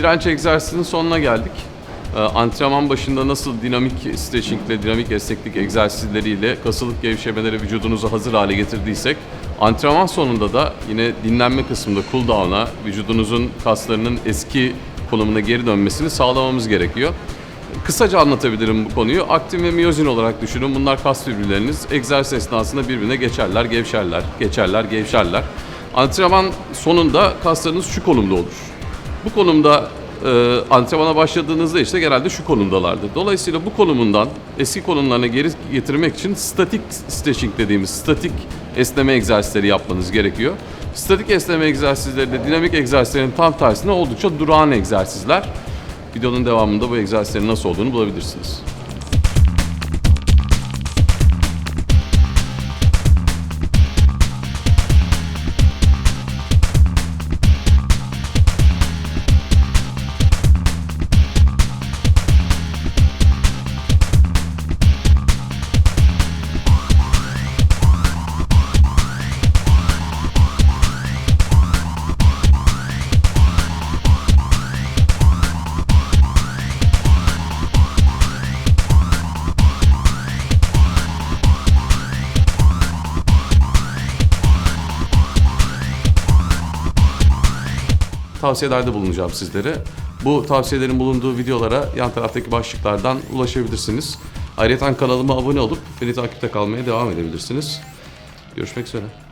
direnç egzersizinin sonuna geldik. Ee, antrenman başında nasıl dinamik stretchingle, dinamik esneklik egzersizleriyle kasılık gevşemeleri vücudunuzu hazır hale getirdiysek, antrenman sonunda da yine dinlenme kısmında cool down'a, vücudunuzun kaslarının eski konumuna geri dönmesini sağlamamız gerekiyor. Kısaca anlatabilirim bu konuyu. Aktin ve miyozin olarak düşünün. Bunlar kas fibrilleriniz. Egzersiz esnasında birbirine geçerler, gevşerler, geçerler, gevşerler. Antrenman sonunda kaslarınız şu konumda olur. Bu konumda e, antrenmana başladığınızda işte genelde şu konumdalardı. Dolayısıyla bu konumundan eski konumlarına geri getirmek için statik stretching dediğimiz statik esneme egzersizleri yapmanız gerekiyor. Statik esneme egzersizleri de dinamik egzersizlerin tam tersine oldukça durağan egzersizler. Videonun devamında bu egzersizlerin nasıl olduğunu bulabilirsiniz. Tavsiyelerde bulunacağım sizlere. Bu tavsiyelerin bulunduğu videolara yan taraftaki başlıklardan ulaşabilirsiniz. Ayrıca kanalıma abone olup beni takipte kalmaya devam edebilirsiniz. Görüşmek üzere.